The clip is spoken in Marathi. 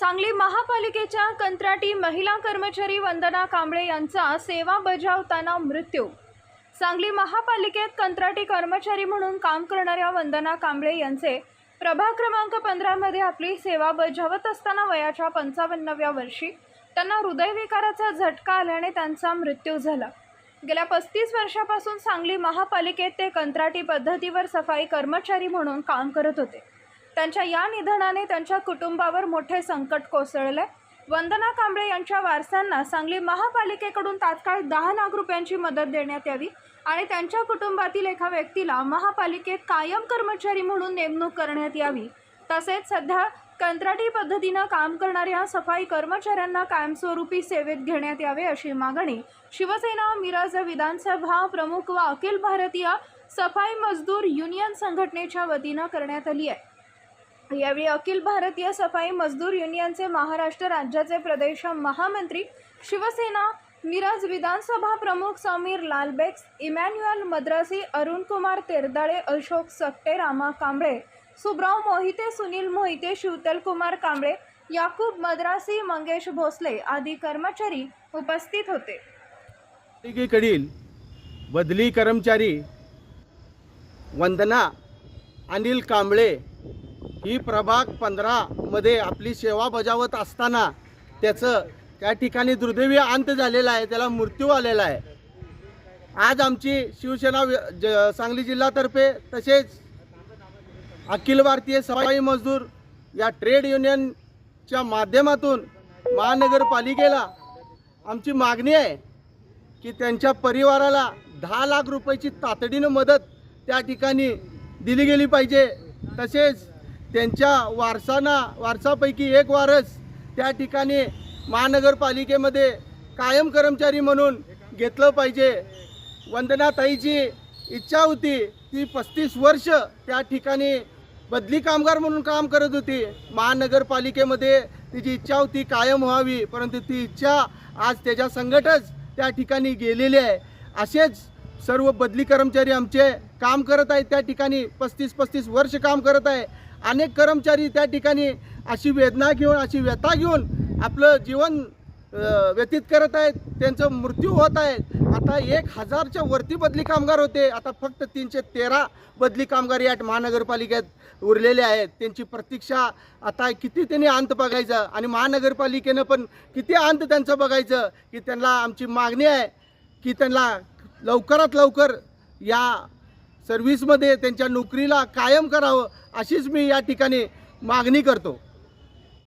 सांगली महापालिकेच्या कंत्राटी महिला कर्मचारी वंदना कांबळे यांचा सेवा बजावताना मृत्यू. सांगली महापालिकेत कंत्राटी कर्मचारी म्हणून काम करणाऱ्या वंदना कांबळे यांचे प्रभाग क्रमांक पंधरामध्ये आपली सेवा बजावत असताना वयाच्या पंचावन्नव्या वर्षी त्यांना हृदयविकाराचा झटका आल्याने त्यांचा मृत्यू झाला. गेल्या पस्तीस वर्षापासून सांगली महापालिकेत ते कंत्राटी पद्धतीवर सफाई कर्मचारी म्हणून काम करत होते. त्यांच्या या निधनाने त्यांच्या कुटुंबावर मोठे संकट कोसळले. वंदना कांबळे यांच्या वारसांना सांगली महापालिकेकडून तात्काळ दहा लाख रुपयांची मदत देण्यात यावी आणि त्यांच्या कुटुंबातील एका व्यक्तीला महापालिकेत कायम कर्मचारी म्हणून नेमणूक करण्यात यावी. तसेच सध्या कंत्राटी पद्धतीनं काम करणाऱ्या सफाई कर्मचाऱ्यांना कायमस्वरूपी सेवेत घेण्यात यावे अशी मागणी शिवसेना मिरज विधानसभा प्रमुख व अखिल भारतीय सफाई मजदूर युनियन संघटनेच्या वतीनं करण्यात आली आहे. यावेळी अखिल भारतीय सफाई मजदूर युनियनचे महाराष्ट्र राज्याचे प्रदेश महामंत्री शिवसेना मिरज विधानसभा प्रमुख समीर लालबेक्स इमॅन्युअल मद्रासी अरुण कुमार तेरदाळे अशोक सकटे रामा कांबळे सुब्राव मोहिते सुनील मोहिते शिवतलकुमार कांबळे याकूब मद्रासी मंगेश भोसले आदी कर्मचारी उपस्थित होते. पालिकेकडील बदली कर्मचारी वंदना अनिल कांबळे ही प्रभाग पंधरामध्ये आपली सेवा बजावत असताना त्याचं त्या ठिकाणी दुर्दैवी अंत झालेला आहे त्याला मृत्यू आलेला आहे. आज आमची शिवसेना ज सांगली जिल्हातर्फे तसेच अखिल भारतीय सफाई मजदूर या ट्रेड युनियनच्या माध्यमातून महानगरपालिकेला आमची मागणी आहे की त्यांच्या परिवाराला दहा लाख रुपयाची तातडीनं मदत त्या ठिकाणी दिली गेली पाहिजे. तसेच त्यांच्या वारसांना वारसापैकी एक वारस त्या ठिकाणी महानगरपालिकेमध्ये कायम कर्मचारी म्हणून घेतलं पाहिजे. वंदनाताईची इच्छा होती ती पस्तीस वर्ष त्या ठिकाणी बदली कामगार म्हणून काम करत होती. महानगरपालिकेमध्ये तिची इच्छा होती कायम व्हावी परंतु ती इच्छा आज त्याच्या संकटच त्या ठिकाणी गेलेली आहे. असेच सर्व बदली कर्मचारी आमचे काम करत आहेत. त्या ठिकाणी पस्तीस पस्तीस वर्ष काम करत आहे. अनेक कर्मचारी त्या ठिकाणी अशी वेदना घेऊन अशी व्यथा घेऊन आपलं जीवन व्यतीत करत आहेत. त्यांचं मृत्यू होत आहे. आता एक हजारच्या वरती बदली कामगार होते. आता फक्त तीनशे तेरा बदली कामगार या महानगरपालिकेत उरलेले आहेत. त्यांची प्रतीक्षा आता किती त्यांनी अंत बघायचं आणि महानगरपालिकेनं पण किती अंत त्यांचं बघायचं की त्यांना आमची मागणी आहे की त्यांना लवकरात लवकर या सर्व्हिसमध्ये त्यांच्या नोकरीला कायम करावं अशीच मी या ठिकाणी मागणी करतो.